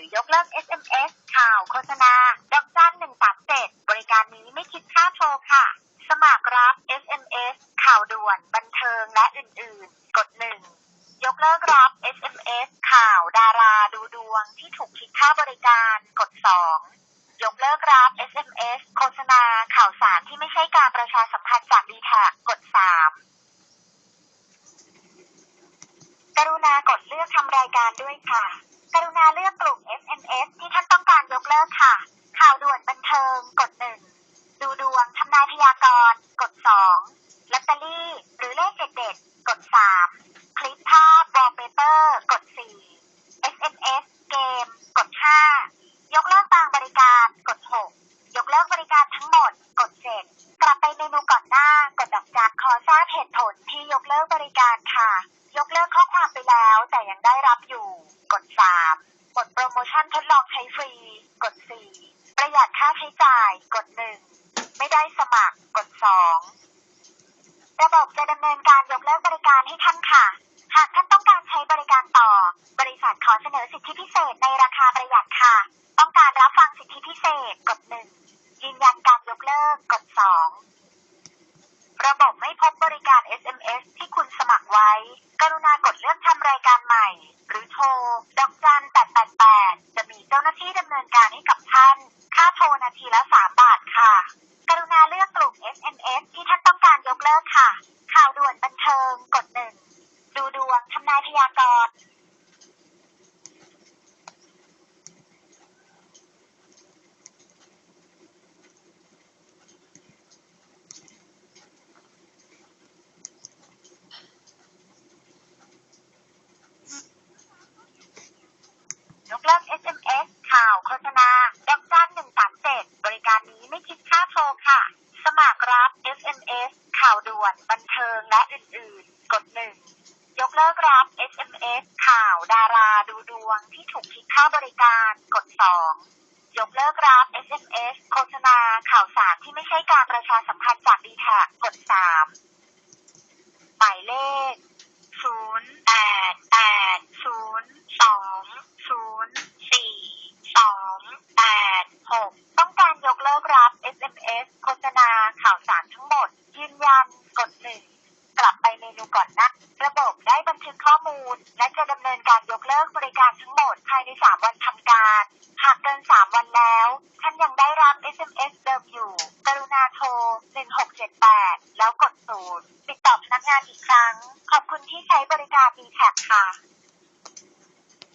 อยกเลิก SMS ข่าวโฆษณา ดอกจันหนึ่งสามเจ็ดบริการนี้ไม่คิดค่าโทรค่ะ สมัครรับ SMS ข่าวด่วน บันเทิงและอื่นๆ กดหนึ่งยกเลิกรับ SMS ข่าวดาราดูดวงที่ถูกคิดค่าบริการกดสองยกเลิกรับ SMS โฆษณาข่าวสารที่ไม่ใช่การประชาสัมพันธ์จากดีแท็กดสามกรุณากดเลือกทำรายการด้วยค่ะ กรุณาเลือกกลุ่ม SMS ที่ท่านต้องการยกเลิกค่ะ ข่าวด่วนบันเทิง กดหนึ่ง ดูดวงทำนายพยากรณ์กดสองลอตเตอรี่ หรือเลขเด็ดๆกดสามคลิปภาพวอลเปเปอร์ กดสี่ SMS เกม กดห้ายกเลิกบางบริการกดหกยกเลิกบริการทั้งหมด กดเจ็ดกลับไปเมนูก่อนหน้ากดดอกจันขอทราบเหตุผลที่ยกเลิกบริการค่ะ ยกเลิกข้อความไปแล้วแต่ยังได้รับอยู่ กดสามกดโปรโมชั่นทดลองใช้ฟรี กดสี่ประหยัดค่าใช้จ่าย กดหนึ่ง ไม่ได้สมัคร กดสองระบบจะดำเนินการยกเลิกบริการให้ท่านค่ะ หากท่านต้องการใช้บริการต่อ บริษัทขอเสนอสิทธิพิเศษในราคาประหยัดค่ะ ต้องการรับฟังสิทธิพิเศษ กดหนึ่งยืนยันการยกเลิก กดสองระบบไม่พบบริการ SMS ที่คุณสมัครไว้ กรุณากดเลือกทำรายการใหม่ หรือโทร ดอกจัน888 จะมีเจ้าหน้าที่ดำเนินการให้กับท่าน ค่าโทรนาทีละ 3 บาทค่ะ กรุณาเลือกกลุ่ม SMS ที่ท่านต้องการยกเลิกค่ะ ข่าวด่วนบันเทิง กดหนึ่ง ดูดวง ทำนายพยากรณ์ เลิกรับ SMS ข่าวดาราดูดวงที่ถูกคิดค่าบริการกด 2 ยกเลิกรับ SMS โฆษณาข่าวสารที่ไม่ใช่การประชาสัมพันธ์จากดีแทกกด 3 หมายเลข 0 8 และจะดำเนินการยกเลิกบริการทั้งหมดภายใน 3 วันทำการ หากเกิน 3 วันแล้ว ท่านยังได้รับ SMS เดิมอยู่ กรุณาโทร 1678 แล้วกดศูนย์ติดต่อพนักงานอีกครั้ง ขอบคุณที่ใช้บริการดีแทค่ะ